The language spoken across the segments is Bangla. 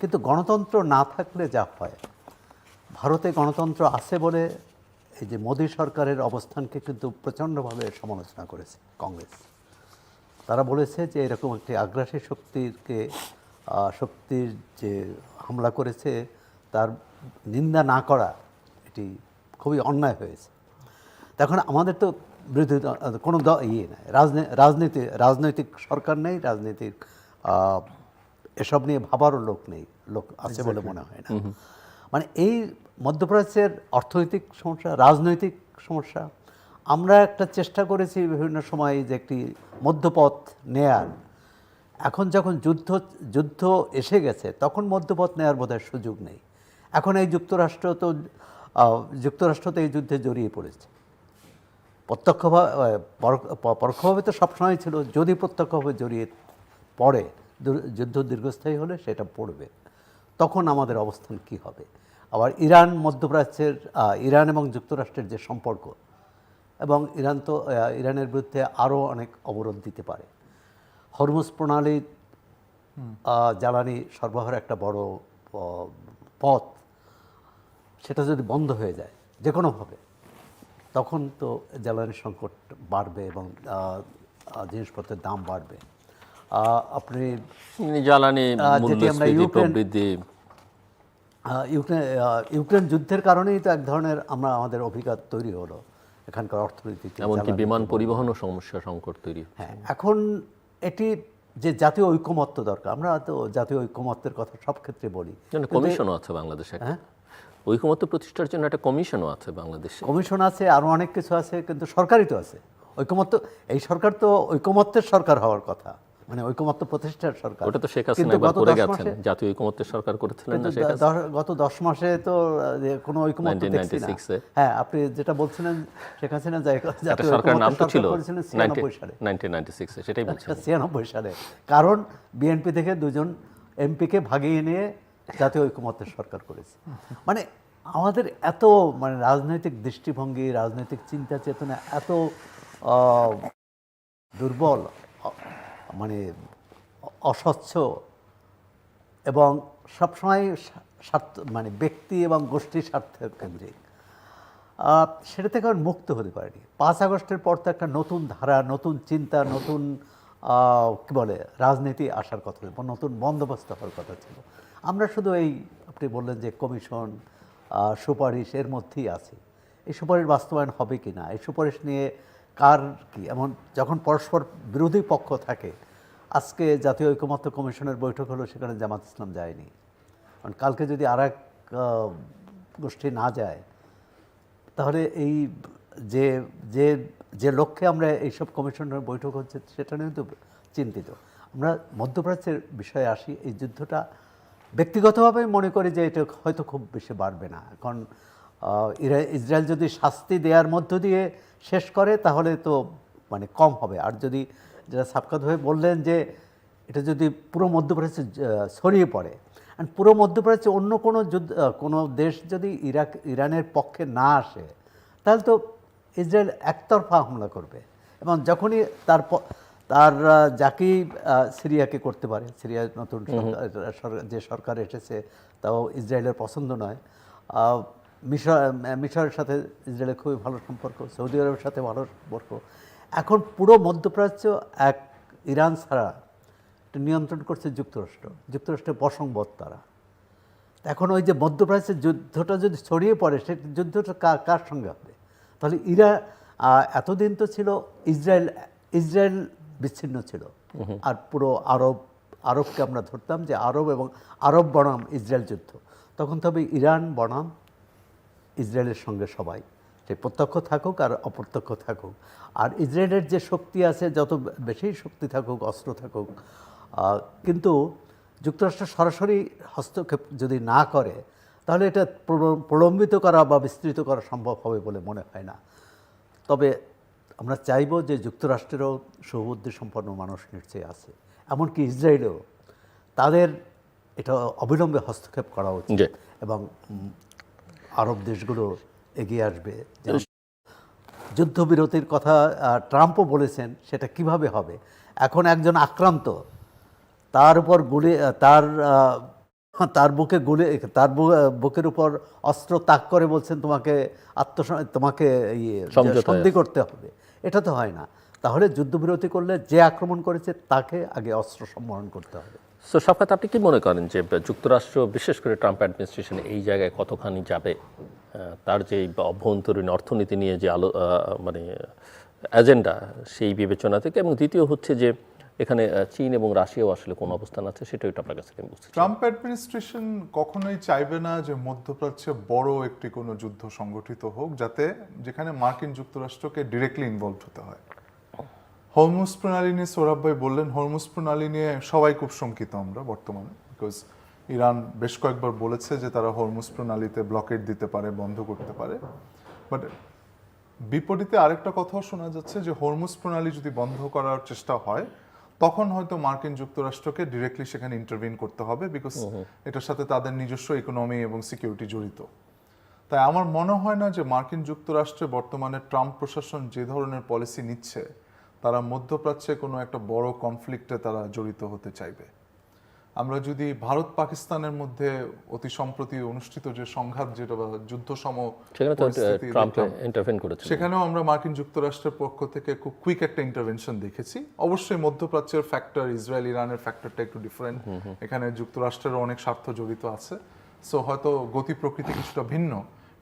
কিন্তু গণতন্ত্র না থাকলে যা হয় ভারতে গণতন্ত্র আছে বলে এই যে মোদী সরকারের অবস্থানকে কিন্তু প্রচণ্ডভাবে সমালোচনা করেছে কংগ্রেস। তারা বলেছে যে এরকম একটি আগ্রাসী শক্তিকে শক্তির যে হামলা করেছে তার নিন্দা না করা এটি খুবই অন্যায় হয়েছে। তখন আমাদের তো বিরোধী কোনো ইয়ে নাই রাজনী- রাজনীতি রাজনৈতিক সরকার নেই রাজনীতির আহ, এসব নিয়ে ভাবারও লোক নেই লোক আছে বলে মনে হয় না। মানে এই মধ্যপ্রাচ্যের অর্থনৈতিক সমস্যা রাজনৈতিক সমস্যা আমরা একটা চেষ্টা করেছি বিভিন্ন সময় যে একটি মধ্যপথ নেয়ার। এখন যখন যুদ্ধ যুদ্ধ এসে গেছে তখন মধ্যপথ নেওয়ার বোধহয় সুযোগ নেই। এখন এই যুক্তরাষ্ট্র তো যুক্তরাষ্ট্র তো এই যুদ্ধে জড়িয়ে পড়েছে। প্রত্যক্ষভাবে পরোক্ষভাবে তো সবসময় ছিল যদি প্রত্যক্ষভাবে জড়িয়ে পড়ে যুদ্ধ দীর্ঘস্থায়ী হলে সেটা পড়বে। তখন আমাদের অবস্থান কি হবে? আবার ইরান মধ্যপ্রাচ্যের ইরান এবং যুক্তরাষ্ট্রের যে সম্পর্ক এবং ইরান তো ইরানের বিরুদ্ধে আরও অনেক অবরোধ দিতে পারে। হরমুজ প্রণালী জ্বালানি সরবরাহের একটা বড় পথ সেটা যদি বন্ধ হয়ে যায় যে কোনোভাবে তখন তো জ্বালানি সংকট বাড়বে এবং জিনিসপত্রের দাম বাড়বে। আপনি জ্বালানি যেটি আমরা ইউক্রেন- ইউক্রেন ইউক্রেন যুদ্ধের কারণেই তো এক ধরনের আমরা আমাদের অভিজ্ঞতা তৈরি হলো এখানকার অর্থনীতিতে এমনকি বিমান পরিবহনও সমস্যা সংকট তৈরি হ্যাঁ এখন এটি যে জাতীয় ঐকমত্য দরকার আমরা তো জাতীয় ঐকমত্যের কথা সব ক্ষেত্রে বলি। কমিশনও আছে বাংলাদেশে। হ্যাঁ? ঐকমত্য প্রতিষ্ঠার জন্য একটা কমিশনও আছে বাংলাদেশে। কমিশন আছে আরও অনেক কিছু আছে কিন্তু সরকারই তো আছে। ঐকমত্য এই সরকার তো ঐকমত্যের সরকার হওয়ার কথা। মানে ঐকমত্য প্রতিষ্ঠার সরকার। ওটা তো শেখ হাসিনা একবার করে গেছেন। জাতীয় ঐকমত্যের সরকার করেছিলেন না শেখ হাসিনা? গত দশ মাসে তো যে কোনো ঐকমত্য দেখছি না। 1996 এ। হ্যাঁ আপনি যেটা বলছিলেন শেখ হাসিনা জাতীয় সরকারের নাম তো ছিল সরকার করেছিলেন ছিয়ানব্বই সালে। নাইনটিন নাইনটি সেটাই বলছি ছিয়ানব্বই সালে। কারণ বিএনপি থেকে দুজন এমপিকে ভাগিয়ে নিয়ে জাতীয় ঐকমত্যের সরকার করেছে। মানে আমাদের এত মানে রাজনৈতিক দৃষ্টিভঙ্গি রাজনৈতিক চিন্তা চেতনা এত দুর্বল। মানে অস্বচ্ছ এবং সবসময় স্বার্থ মানে ব্যক্তি এবং গোষ্ঠীর স্বার্থ কেন্দ্রিক। সেটা থেকে আর মুক্ত হতে পারেনি। পাঁচ আগস্টের পর তো একটা নতুন ধারা, নতুন চিন্তা, নতুন কী বলে, রাজনীতি আসার কথা ছিল, নতুন বন্দোবস্ত হওয়ার কথা ছিল। আমরা শুধু এই, আপনি বললেন যে কমিশন সুপারিশ এর মধ্যেই আছি। এই সুপারিশ বাস্তবায়ন হবে কি না? এই সুপারিশ নিয়ে কার কি? এমন যখন পরস্পর বিরোধী পক্ষ থাকে, আজকে জাতীয় ঐকমত্য কমিশনের বৈঠক হলো, সেখানে জামাত ইসলাম যায়নি। কারণ কালকে যদি আর এক গোষ্ঠী না যায়, তাহলে এই যে যে যে লক্ষ্যে আমরা এইসব কমিশনের বৈঠক হচ্ছে, সেটা নিয়ে তো চিন্তিত। আমরা মধ্যপ্রাচ্যের বিষয়ে আসি, এই যুদ্ধটা ব্যক্তিগতভাবে মনে করি যে এটা হয়তো খুব বেশি বাড়বে না। কারণ ইরা- ইসরায়েল যদি শাস্তি দেওয়ার মধ্য দিয়ে শেষ করে তাহলে তো মানে কম হবে। আর যদি যেটা সাবকাত হয়ে বললেন যে এটা যদি পুরো মধ্যপ্রাচ্যে ছড়িয়ে পড়ে আর পুরো মধ্যপ্রাচ্যে অন্য কোনো যুদ্ধ কোনো দেশ যদি ইরাক ইরানের পক্ষে না আসে তাহলে তো ইসরায়েল একতরফা হামলা করবে। এবং যখনই তার তার যাকেই সিরিয়াকে করতে পারে সিরিয়ার নতুন সরকার যে সরকার এসেছে তাও ইসরায়েলের পছন্দ নয়। মিশর মিশরের সাথে ইসরায়েলের খুবই ভালো সম্পর্ক সৌদি আরবের সাথে ভালো সম্পর্ক। এখন পুরো মধ্যপ্রাচ্য এক ইরান ছাড়া নিয়ন্ত্রণ করছে যুক্তরাষ্ট্র। যুক্তরাষ্ট্রের বসংবদ তারা। এখন ওই যে মধ্যপ্রাচ্যের যুদ্ধটা যদি ছড়িয়ে পড়ে সে যুদ্ধটা কার কার সঙ্গে হবে? তাহলে ইরা এতদিন তো ছিল ইসরায়েল ইসরায়েল বিচ্ছিন্ন ছিল। আর পুরো আরব আরবকে আমরা ধরতাম যে আরব এবং আরব বনাম ইসরায়েল যুদ্ধ। তখন তবে ইরান বনাম ইসরায়েলের সঙ্গে সবাই সে প্রত্যক্ষ থাকুক আর অপ্রত্যক্ষ থাকুক। আর ইসরায়েলের যে শক্তি আছে যত বেশি শক্তি থাকুক অস্ত্র থাকুক কিন্তু যুক্তরাষ্ট্র সরাসরি হস্তক্ষেপ যদি না করে তাহলে এটা প্রলম্বিত করা বা বিস্তৃত করা সম্ভব হবে বলে মনে হয় না। তবে আমরা চাইব যে যুক্তরাষ্ট্রেরও সৌবুদ্ধি সম্পন্ন মানুষ নিশ্চয়ই আছে। এমনকি ইসরায়েলেও তাদের এটা অবিলম্বে হস্তক্ষেপ করা উচিত এবং আরব দেশগুলো এগিয়ে আসবে। যুদ্ধবিরতির কথা ট্রাম্পও বলেছেন সেটা কীভাবে হবে। এখন একজন আক্রান্ত তার উপর গুলি তার তার বুকে গুলি তার বুকের উপর অস্ত্র তাক করে বলছেন তোমাকে আত্মস তোমাকে ইয়ে, সন্ধি করতে হবে। এটা তো হয় না। তাহলে যুদ্ধবিরতি করলে যে আক্রমণ করেছে তাকে আগে অস্ত্র সম্বরণ করতে হবে। সো সাফাত আপনি কি মনে করেন যে যুক্তরাষ্ট্র, বিশেষ করে ট্রাম্প অ্যাডমিনিস্ট্রেশন এই জায়গায় কতখানি যাবে? তার যে অভ্যন্তরীণ অর্থনীতি নিয়ে যে আলো মানে এজেন্ডা সেই বিবেচনা থেকে এবং দ্বিতীয় হচ্ছে যে এখানে চীন এবং রাশিয়াও আসলে কোন অবস্থান আছে একটু আপনার কাছে আমি বুঝতে ট্রাম্প অ্যাডমিনিস্ট্রেশন কখনোই চাইবে না যে মধ্যপ্রাচ্যে বড় একটি কোনো যুদ্ধ সংগঠিত হোক, যাতে যেখানে মার্কিন যুক্তরাষ্ট্রকে ডিরেক্টলি ইনভলভ হতে হয়। হরমুজ প্রণালী নিয়ে সৌরভ ভাই বললেন হরমুজ প্রণালী নিয়ে সবাই খুব শঙ্কিত আমরা বর্তমানে বিকজ ইরান বেশ কয়েকবার বলেছে যে তারা হরমুজ প্রণালীতে ব্লকেট দিতে পারে বন্ধ করতে পারে। বাট বিপরীতে আরেকটা কথাও শোনা যাচ্ছে যে হরমুজ প্রণালী যদি বন্ধ করার চেষ্টা হয় তখন হয়তো মার্কিন যুক্তরাষ্ট্রকে ডিরেক্টলি সেখানে ইন্টারভিন করতে হবে বিকজ এটার সাথে তাদের নিজস্ব ইকোনমি এবং সিকিউরিটি জড়িত। তাই আমার মনে হয় না যে মার্কিন যুক্তরাষ্ট্রে বর্তমানে ট্রাম্প প্রশাসন যে ধরনের পলিসি নিচ্ছে তারা মধ্যপ্রাচ্যে কোনো একটা বড় কনফ্লিক্টে তারা জড়িত হতে চাইবে। আমরা যদি ভারত পাকিস্তানের মধ্যে অতি সম্প্রতি অনুষ্ঠিত যে সংঘাত যেটা বা যুদ্ধ সম সেখানেও আমরা মার্কিন যুক্তরাষ্ট্রের পক্ষ থেকে খুব কুইক একটা ইন্টারভেনশন দেখেছি। অবশ্যই মধ্যপ্রাচ্যের ফ্যাক্টর ইসরায়েল ইরানের ফ্যাক্টরটা একটু ডিফারেন্ট এখানে যুক্তরাষ্ট্রেরও অনেক স্বার্থ জড়িত আছে। সো হয়তো গতি প্রকৃতি কিছুটা ভিন্ন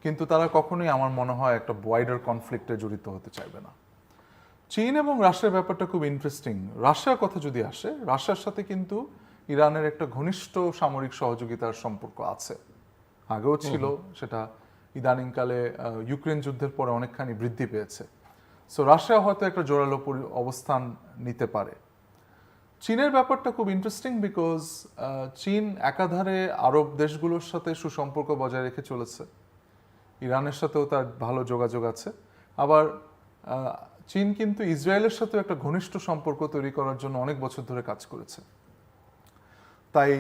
কিন্তু তারা কখনোই আমার মনে হয় একটা ওয়াইডার কনফ্লিক্টে জড়িত হতে চাইবে না। চীন এবং রাশিয়ার ব্যাপারটা খুব ইন্টারেস্টিং রাশিয়ার কথা যদি আসে রাশিয়ার সাথে কিন্তু ইরানের একটা ঘনিষ্ঠ সামরিক সহযোগিতার সম্পর্ক আছে। আগেও ছিল সেটা ইদানিংকালে ইউক্রেন যুদ্ধের পরে অনেকখানি বৃদ্ধি পেয়েছে। সো রাশিয়া হয়তো একটা জোরালো পরি- অবস্থান নিতে পারে। চীনের ব্যাপারটা খুব ইন্টারেস্টিং বিকজ চীন একাধারে আরব দেশগুলোর সাথে সুসম্পর্ক বজায় রেখে চলেছে। ইরানের সাথেও তার ভালো যোগাযোগ আছে। আবার চীন কিন্তু ইসরায়েলের সাথে একটা ঘনিষ্ঠ সম্পর্ক তৈরি করার জন্য অনেক বছর ধরে কাজ করেছে। তাই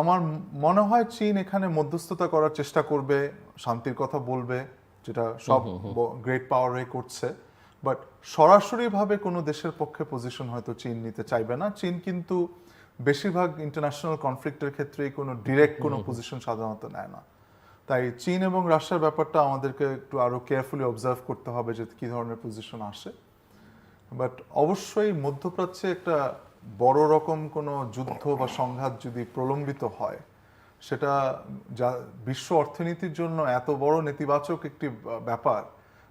আমার মনে হয় চীন এখানে মধ্যস্থতা করার চেষ্টা করবে শান্তির কথা বলবে যেটা সব গ্রেট পাওয়ারে করছে। বাট সরাসরিভাবে কোনো দেশের পক্ষে পজিশন হয়তো চীন নিতে চাইবে না। চীন কিন্তু বেশিরভাগ ইন্টারন্যাশনাল কনফ্লিক্টের ক্ষেত্রেই কোনো ডিরেক্ট কোনো পজিশন সাধারণত নেয় না। তাই চীন এবং রাশিয়ার ব্যাপারটা আমাদেরকে একটু আরও কেয়ারফুলি অবজার্ভ করতে হবে যে কি ধরনের পজিশন আসে। বাট অবশ্যই মধ্যপ্রাচ্যে একটা বড় রকম কোনো যুদ্ধ বা সংঘাত যদি প্রলম্বিত হয় সেটা যা বিশ্ব অর্থনীতির জন্য এত বড় নেতিবাচক একটি ব্যাপার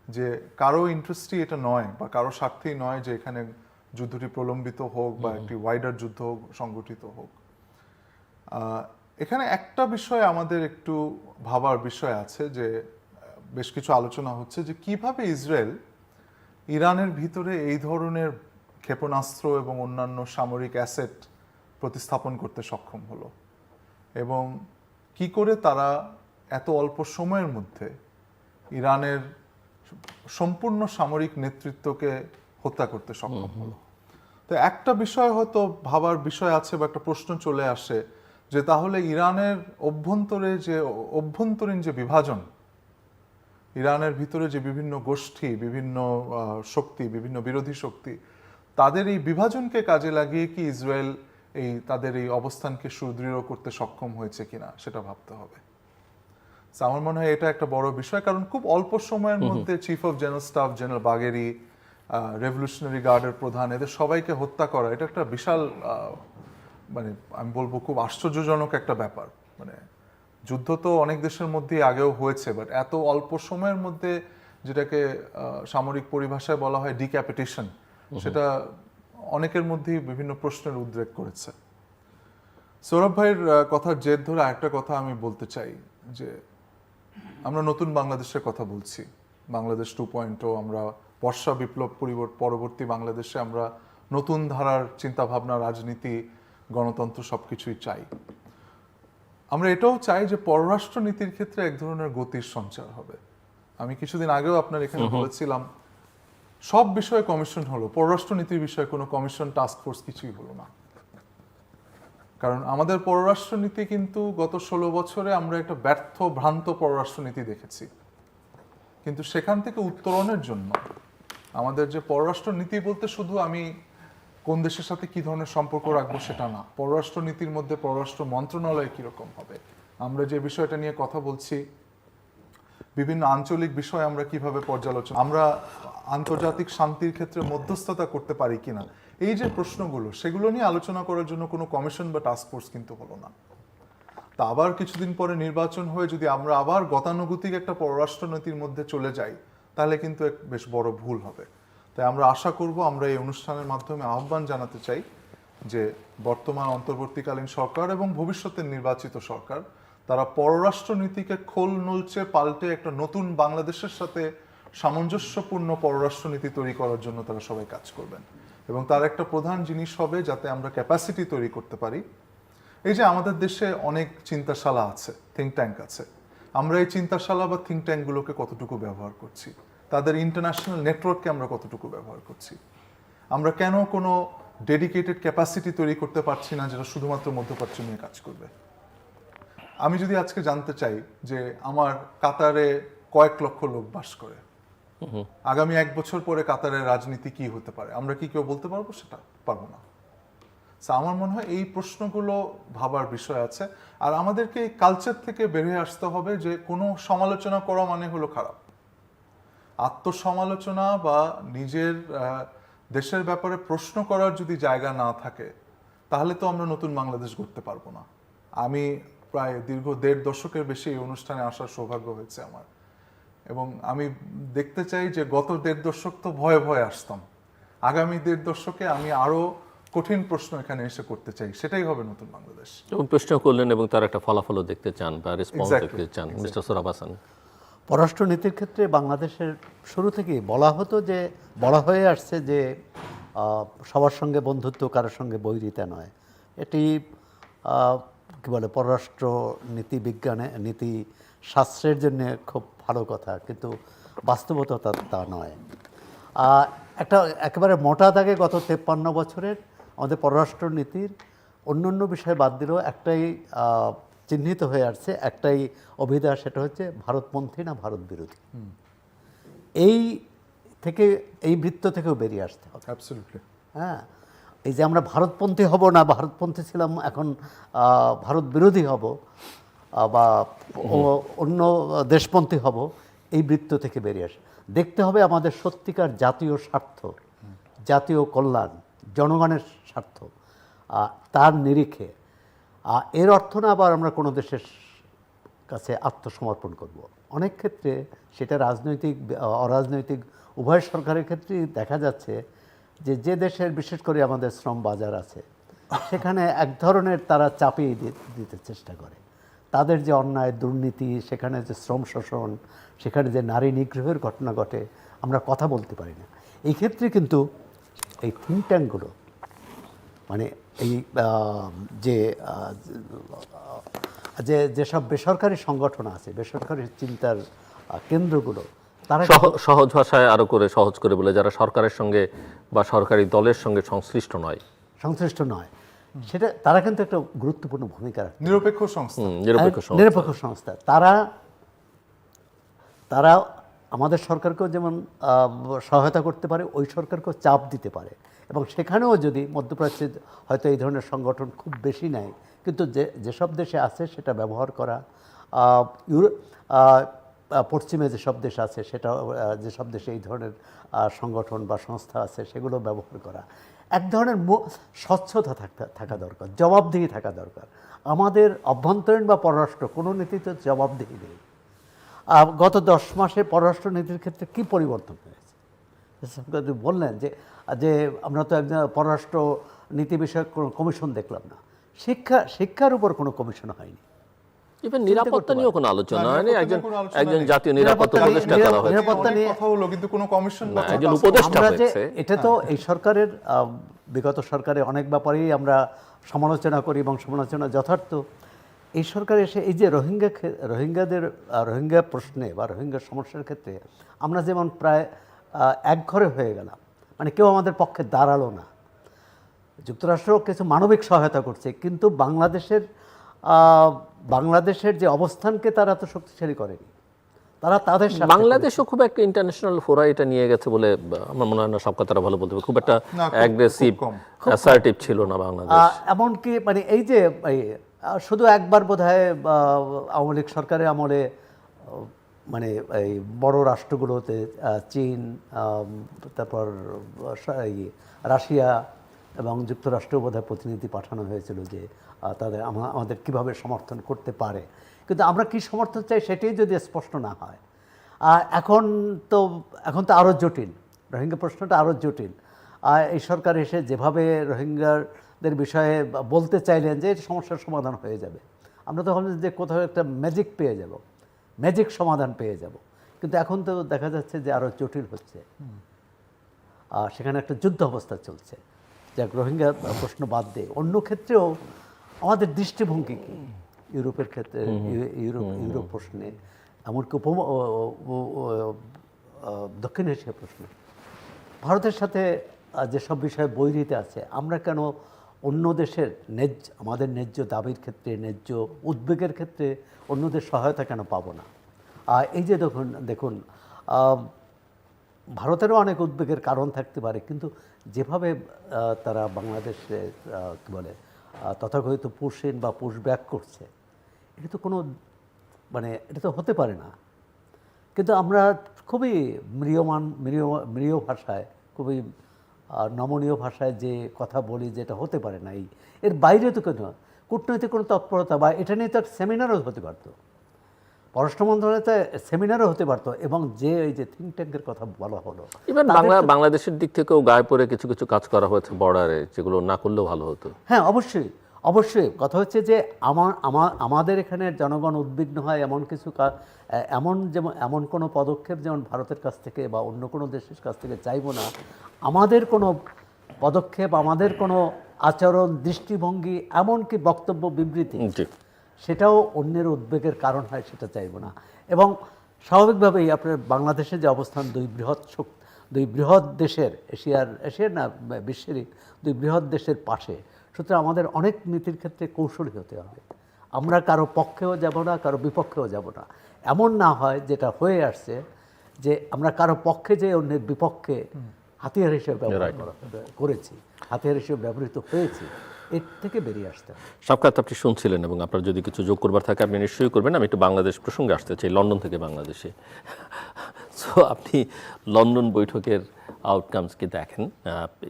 যে কারও ইন্টারেস্টই এটা নয় বা কারও স্বার্থেই নয় যে এখানে যুদ্ধটি প্রলম্বিত হোক বা একটি ওয়াইডার যুদ্ধ হোক, সংগঠিত হোক। এখানে একটা বিষয় আমাদের একটু ভাবার বিষয় আছে যে বেশ কিছু আলোচনা হচ্ছে যে কীভাবে ইসরায়েল ইরানের ভিতরে এই ধরনের ক্ষেপণাস্ত্র এবং অন্যান্য সামরিক অ্যাসেট প্রতিস্থাপন করতে সক্ষম হলো এবং কি করে তারা এত অল্প সময়ের মধ্যে ইরানের সম্পূর্ণ সামরিক নেতৃত্বকে হত্যা করতে সক্ষম হলো? তো একটা বিষয় হয়তো ভাবার বিষয় আছে বা একটা প্রশ্ন চলে আসে যে তাহলে ইরানের অভ্যন্তরে যে অভ্যন্তরীণ যে বিভাজন ইরানের ভিতরে যে বিভিন্ন গোষ্ঠী বিভিন্ন শক্তি বিভিন্ন বিরোধী শক্তি তাদের এই বিভাজনকে কাজে লাগিয়ে কি ইসরায়েল এই তাদের এই অবস্থানকে সুদৃঢ় করতে সক্ষম হয়েছে কিনা সেটা ভাবতে হবে। আমার মনে হয় এটা একটা বড় বিষয় কারণ খুব অল্প সময়ের মধ্যে chief of general staff general Bagheri revolutionary গার্ডের প্রধান এদের সবাইকে হত্যা করা এটা একটা বিশাল আহ, মানে আমি বলব খুব আশ্চর্যজনক একটা ব্যাপার। মানে যুদ্ধ তো অনেক দেশের মধ্যেই আগেও হয়েছে বাট এত অল্প সময়ের মধ্যে যেটাকে সামরিক পরিভাষায় বলা হয় ডিক্যাপিটেশন সেটা অনেকের মধ্যেই বিভিন্ন প্রশ্নের উদ্রেক করেছে। সৌরভ ভাইয়ের কথার জের ধরে একটা কথা আমি বলতে চাই যে আমরা নতুন বাংলাদেশের কথা বলছি। বাংলাদেশ টু পয়েন্ট আমরা বর্ষা বিপ্লব পরিবর- পরবর্তী বাংলাদেশে আমরা নতুন ধারার চিন্তাভাবনা রাজনীতি গণতন্ত্র সবকিছুই চাই। আমরা এটাও চাই যে পররাষ্ট্র নীতির ক্ষেত্রে এক ধরনের গতির সঞ্চার হবে। আমি কিছুদিন আগেও আপনার এখানে বলেছিলাম সব বিষয়ে কমিশন হলো পররাষ্ট্র নীতির বিষয়ে কোনো কমিশন টাস্ক ফোর্স কিছুই হলো না। কারণ আমাদের পররাষ্ট্রনীতি কিন্তু গত ষোলো বছরে আমরা একটা ব্যর্থ ভ্রান্ত পররাষ্ট্রনীতি দেখেছি। কিন্তু সেখান থেকে উত্তরণের জন্য আমাদের যে পররাষ্ট্র নীতি বলতে শুধু আমি কোন দেশের সাথে কি ধরনের সম্পর্ক রাখব সেটা না। পররাষ্ট্র নীতির মধ্যে পররাষ্ট্র মন্ত্রণালয় কীরকম হবে? আমরা যে বিষয়টা নিয়ে কথা বলছি, বিভিন্ন আঞ্চলিক বিষয় আমরা কীভাবে পর্যালোচনা আমরা আন্তর্জাতিক শান্তির ক্ষেত্রে মধ্যস্থতা করতে পারি কিনা? এই যে প্রশ্নগুলো, সেগুলো নিয়ে আলোচনা করার জন্য কোনো কমিশন বা টাস্ক ফোর্স কিন্তু হলো না। তা আবার কিছুদিন পরে নির্বাচন হয়ে যদি আমরা আবার গতানুগতিক একটা পররাষ্ট্রনীতির মধ্যে চলে যাই, তাহলে কিন্তু এক বেশ বড় ভুল হবে। তাই আমরা আশা করব আমরা এই অনুষ্ঠানের মাধ্যমে আহ্বান জানাতে চাই যে বর্তমান অন্তর্বর্তীকালীন সরকার এবং ভবিষ্যতের নির্বাচিত সরকার, তারা পররাষ্ট্র নীতিকে খোল নলচে পাল্টে একটা নতুন বাংলাদেশের সাথে সামঞ্জস্যপূর্ণ পররাষ্ট্র নীতি তৈরি করার জন্য তারা সবাই কাজ করবেন। এবং তার একটা প্রধান জিনিস হবে যাতে আমরা ক্যাপাসিটি তৈরি করতে পারি। এই যে আমাদের দেশে অনেক চিন্তাশালা আছে থিঙ্ক ট্যাঙ্ক আছে। আমরা এই চিন্তাশালা বা থিঙ্ক ট্যাঙ্কগুলোকে কতটুকু ব্যবহার করছি? তাদের ইন্টারন্যাশনাল নেটওয়ার্ককে আমরা কতটুকু ব্যবহার করছি? আমরা কেন কোনো ডেডিকেটেড ক্যাপাসিটি তৈরি করতে পারছি না যেটা শুধুমাত্র মধ্যপ্রাচ্য নিয়ে কাজ করবে? আমি যদি আজকে জানতে চাই যে আমার কাতারে কয়েক লক্ষ লোক বাস করে আগামী এক বছর পরে কাতারের রাজনীতি কি হতে পারে? আমরা কি কেউ বলতে পারব? সেটা পারব না। আমার মনে হয় এই প্রশ্নগুলো ভাবার বিষয় আছে। আর আমাদেরকে এই কালচার থেকে বেরিয়ে আসতে হবে যে কোনো সমালোচনা করা মানে হলো খারাপ। আত্মসমালোচনা বা নিজের দেশের ব্যাপারে প্রশ্ন করার যদি জায়গা না থাকে তাহলে তো আমরা নতুন বাংলাদেশ গড়তে পারব না। আমি প্রায় দীর্ঘ দেড় দশকের বেশি এই অনুষ্ঠানে আসার সৌভাগ্য হয়েছে আমার। এবং আমি দেখতে চাই যে গত দেড় দশক তো ভয়ে ভয়ে আসতাম। আগামী দেড় দশকে আমি আরও কঠিন প্রশ্ন এখানে এসে করতে চাই সেটাই হবে নতুন বাংলাদেশ। এবং প্রশ্ন করলেন এবং তার একটা ফলাফলও দেখতে চান বা রেসপন্স দেখতে চান মিস্টার সোরাব হাসান। পররাষ্ট্র নীতির ক্ষেত্রে বাংলাদেশের শুরু থেকেই বলা হতো যে, বলা হয়ে আসছে যে সবার সঙ্গে বন্ধুত্ব কারোর সঙ্গে বৈরিতা নয়। এটি কি বলে পররাষ্ট্র নীতি বিজ্ঞানে, নীতি শাস্ত্রের জন্য খুব ভালো কথা, কিন্তু বাস্তবতা তা নয়। একটা একেবারে মোটা দাগে গত তেপ্পান্ন বছরের আমাদের পররাষ্ট্র নীতির অন্য অন্য বিষয় বাদ দিলেও একটাই চিহ্নিত হয়ে আসছে একটাই অভিধা সেটা হচ্ছে ভারতপন্থী না ভারত বিরোধী এই থেকে এই বৃত্ত থেকেও বেরিয়ে আসতে হবে। হ্যাঁ? এই যে আমরা ভারতপন্থী হব না ভারতপন্থী ছিলাম এখন ভারত বিরোধী হব বা অন্য দেশপন্থী হব এই বৃত্ত থেকে বেরিয়ে আসে। দেখতে হবে আমাদের সত্যিকার জাতীয় স্বার্থ জাতীয় কল্যাণ জনগণের স্বার্থ তার নিরিখে। এর অর্থ না আবার আমরা কোনো দেশের কাছে আত্মসমর্পণ করব। অনেক ক্ষেত্রে সেটা রাজনৈতিক, অরাজনৈতিক, উভয় সরকারের ক্ষেত্রেই দেখা যাচ্ছে যে যে দেশের বিশেষ করে আমাদের শ্রম বাজার আছে, সেখানে এক ধরনের তারা চাপিয়ে দিতে চেষ্টা করে। তাদের যে অন্যায় দুর্নীতি, সেখানে যে শ্রম শোষণ, সেখানে যে নারী নিগ্রহের ঘটনা ঘটে, আমরা কথা বলতে পারি না। এই ক্ষেত্রে কিন্তু এই থিঙ্ক ট্যাঙ্কগুলো মানে এই যে যে যেসব বেসরকারি সংগঠন আছে বেসরকারি চিন্তার কেন্দ্রগুলো তারা সহ- সহজ ভাষায় আরও করে সহজ করে বলে যারা সরকারের সঙ্গে বা সরকারি দলের সঙ্গে সংশ্লিষ্ট নয়। সংশ্লিষ্ট নয়। সেটা তারা কিন্তু একটা গুরুত্বপূর্ণ ভূমিকা রাখে নিরপেক্ষ সংস্থা। নিরপেক্ষ সংস্থা। নিরপেক্ষ সংস্থা। তারা তারা আমাদের সরকারকেও যেমন সহায়তা করতে পারে, ওই সরকারকেও চাপ দিতে পারে। এবং সেখানেও যদি মধ্যপ্রাচ্যে হয়তো এই ধরনের সংগঠন খুব বেশি নেয়, কিন্তু যে, যেসব দেশে আছে সেটা ব্যবহার করা ইউরো- পশ্চিমে যেসব দেশ আছে সেটা যেসব দেশে এই ধরনের সংগঠন বা সংস্থা আছে সেগুলো ব্যবহার করা। এক ধরনের স্বচ্ছতা থাকা দরকার, জবাবদিহি থাকা দরকার। আমাদের অভ্যন্তরীণ বা পররাষ্ট্র কোনো নীতিতে জবাবদিহি নেই। গত দশ মাসে পররাষ্ট্র নীতির ক্ষেত্রে কি পরিবর্তন হয়েছে? বললেন যে যে আমরা তো একজন পররাষ্ট্র নীতি বিষয়ক কোনো কমিশন দেখলাম না। শিক্ষা শিক্ষার উপর কোনো কমিশন হয়নি। ইভেন নিরাপত্তা নিয়েও কোনো আলোচনা হয়নি। একজন একজন জাতীয় নিরাপত্তা উপদেষ্টা করা হয়েছে। নিরাপত্তা নিয়ে- কথা হলো কিন্তু কোনো কমিশন না, একজন উপদেষ্টা হয়েছে। এটা তো এই সরকারের আহ, বিগত সরকারে অনেক ব্যাপারেই আমরা সমালোচনা করি এবং সমালোচনা যথার্থ। এই সরকার এসে এই যে রোহিঙ্গা রোহিঙ্গাদের রোহিঙ্গা প্রশ্নে বা রোহিঙ্গা সমস্যার ক্ষেত্রে আমরা যেমন প্রায় একঘরে হয়ে গেলাম মানে কেউ আমাদের পক্ষে দাঁড়াল না। যুক্তরাষ্ট্র কিছু মানবিক সহায়তা করছে কিন্তু বাংলাদেশের আহ, বাংলাদেশের যে অবস্থানকে তারা তো শক্তিশালী করেনি। তারা তাদের বাংলাদেশও খুব একটা ইন্টারন্যাশনাল ফোরা এটা নিয়ে গেছে বলে আমার মনে হয় না সব কথাটা ভালো বলতে খুব একটা অ্যাগ্রেসিভ অ্যাসার্টিভ ছিল না বাংলাদেশ। এমনকি মানে এই যে শুধু একবার বোধ হয় আওয়ামী লীগ সরকারের আমলে মানে এই বড় রাষ্ট্রগুলোতে চীন তারপর রাশিয়া এবং যুক্তরাষ্ট্র বোধহয় প্রতিনিধি পাঠানো হয়েছিল যে তাদের আমাদের কীভাবে সমর্থন করতে পারে। কিন্তু আমরা কি সমর্থন চাই সেটাই যদি স্পষ্ট না হয় আর এখন তো এখন তো আরও জটিল। রোহিঙ্গা প্রশ্নটা আরও জটিল। আর এই সরকার এসে যেভাবে রোহিঙ্গাদের বিষয়ে বলতে চাইলেন যে এটা সমস্যার সমাধান হয়ে যাবে। আমরা তো ভাবছি যে কোথাও একটা ম্যাজিক পেয়ে যাব ম্যাজিক সমাধান পেয়ে যাব। কিন্তু এখন তো দেখা যাচ্ছে যে আরও জটিল হচ্ছে। আর সেখানে একটা যুদ্ধ অবস্থা চলছে যাক রোহিঙ্গা প্রশ্ন বাদ দিয়ে। অন্য ক্ষেত্রেও আমাদের দৃষ্টিভঙ্গি কি? ইউরোপের ক্ষেত্রে ইউরোপ ইউরোপ প্রশ্নে এমনকি আহ, দক্ষিণ এশিয়া প্রশ্নে। ভারতের সাথে যেসব বিষয়ে বৈরিতে আছে আমরা কেন অন্য দেশের ন্যায্য, আমাদের ন্যায্য দাবির ক্ষেত্রে, ন্যায্য উদ্বেগের ক্ষেত্রে অন্যদের সহায়তা কেন পাবো না? এই যে দেখুন দেখুন ভারতেরও অনেক উদ্বেগের কারণ থাকতে পারে, কিন্তু যেভাবে তারা বাংলাদেশে কী বলে তথাকথিত পুষিন বা পুশ ব্যাক করছে, এটা তো কোনো মানে এটা তো হতে পারে না। কিন্তু আমরা খুবই মৃয়মান মৃয় মৃয় ভাষায়, খুবই নমনীয় ভাষায় যে কথা বলি যেটা হতে পারে না এই। এর বাইরে তো কেন কূটনৈতিক কোনো তৎপরতা বা এটা নিয়ে তো একটা সেমিনারও হতে পারত। পররাষ্ট্র মন্ত্রণালয়তে সেমিনারও হতে পারত এবং যে এই যে থিঙ্ক ট্যাঙ্কের কথা বলা হলো ইভেন বাংলা বাংলাদেশের দিক থেকেও গায়ে পড়ে কিছু কিছু কাজ করা হয়েছে বর্ডারে যেগুলো না করলেও ভালো হতো। হ্যাঁ অবশ্যই। অবশ্যই কথা হচ্ছে যে আমার আমা- আমাদের এখানে জনগণ উদ্বিগ্ন হয় এমন কিছু এমন যেমন এমন কোনো পদক্ষেপ যেমন ভারতের কাছ থেকে বা অন্য কোনো দেশের কাছ থেকে চাইব না আমাদের কোনো পদক্ষেপ আমাদের কোনো আচরণ দৃষ্টিভঙ্গি এমনকি বক্তব্য বিবৃতি সেটাও অন্যের উদ্বেগের কারণ হয় সেটা চাইব না। এবং স্বাভাবিকভাবেই আপনার বাংলাদেশের যে অবস্থান দুই বৃহৎ শক- দুই বৃহৎ দেশের এশিয়ার এশিয়ার না বিশ্বেরই দুই বৃহৎ দেশের পাশে সুতরাং আমাদের অনেক নীতির ক্ষেত্রে কৌশলী হতে হবে। আমরা কারও পক্ষেও যাব না কারও বিপক্ষেও যাব না। এমন না হয় যেটা হয়ে আসছে যে আমরা কারও পক্ষে যে অন্যের বিপক্ষে হাতিয়ার হিসেবে ব্যবহার করেছি হাতিয়ার হিসেবে ব্যবহৃত হয়েছি। এর থেকে বেরিয়ে আসতে হবে। সাক্ষাৎ আপনি শুনছিলেন এবং আপনার যদি কিছু যোগ করবার থাকে আপনি নিশ্চয়ই করবেন। আমি একটু বাংলাদেশ প্রসঙ্গে আসতে চাই লন্ডন থেকে বাংলাদেশে। সো আপনি লন্ডন বৈঠকের আউটকামস কি দেখেন।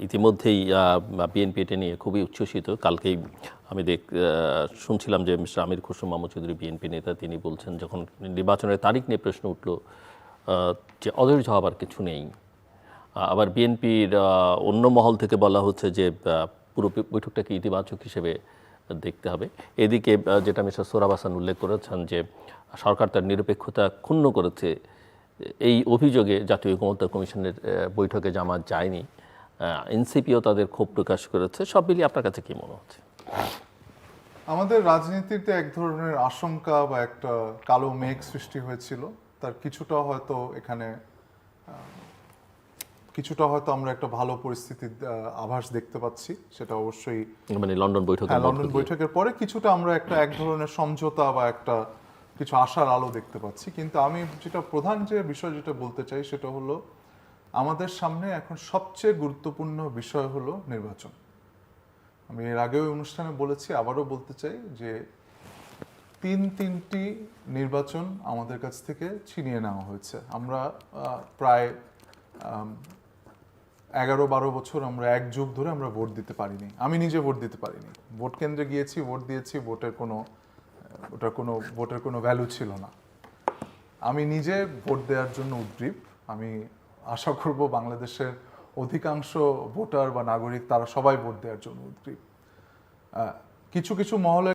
ইতিমধ্যেই বিএনপি এটা নিয়ে খুবই উচ্ছ্বসিত। কালকেই আমি দেখ শুনছিলাম যে মিস্টার আমির খসরু মাহমুদ চৌধুরী বিএনপি নেতা, তিনি বলছেন যখন নির্বাচনের তারিখ নিয়ে প্রশ্ন উঠল যে অধৈর্য হবার কিছু নেই। আবার বিএনপির অন্য মহল থেকে বলা হচ্ছে যে পুরো বৈঠকটাকে ইতিবাচক হিসেবে দেখতে হবে। এদিকে যেটা মিস্টার সোরাব হাসান উল্লেখ করেছেন যে, সরকার তার নিরপেক্ষতা ক্ষুণ্ণ করেছে এই অভিযোগে জাতীয় ক্ষমতা কমিশনের বৈঠকে জামাত যায়নি। এনসিপিও তাদের ক্ষোভ প্রকাশ করেছে। সব মিলিয়ে আপনার কাছে কি মনে হচ্ছে? আমাদের রাজনীতিতে এক ধরনের আশঙ্কা বা একটা কালো মেঘ সৃষ্টি হয়েছিল। তার কিছুটা হয়তো এখানে কিছুটা হয়তো আমরা একটা ভালো পরিস্থিতির আভাস দেখতে পাচ্ছি। সেটা অবশ্যই মানে লন্ডন বৈঠকে হ্যাঁ লন্ডন বৈঠকের পরে কিছুটা আমরা একটা এক ধরনের সমঝোতা বা একটা কিছু আশার আলো দেখতে পাচ্ছি। কিন্তু আমি যেটা প্রধান যে বিষয় যেটা বলতে চাই সেটা হলো, আমাদের সামনে এখন সবচেয়ে গুরুত্বপূর্ণ বিষয় হলো নির্বাচন। আমি এর আগেও অনুষ্ঠানে বলেছি, আবারও বলতে চাই যে তিন তিনটি নির্বাচন আমাদের কাছ থেকে ছিনিয়ে নেওয়া হয়েছে। আমরা প্রায় এগারো বারো বছর আমরা এক যুগ ধরে আমরা ভোট দিতে পারিনি। আমি নিজে ভোট দিতে পারিনি। ভোট কেন্দ্রে গিয়েছি, ভোট দিয়েছি, ভোটের কোনো ওটার কোনো ভোটের কোনো ভ্যালু ছিল না। আমি নিজে ভোট দেওয়ার জন্য উদ্গ্রীব। আমি আশা করব বাংলাদেশের অধিকাংশ ভোটার বা নাগরিক তারা সবাই ভোট দেওয়ার জন্য উদ্গ্রীব। কিছু কিছু মহলে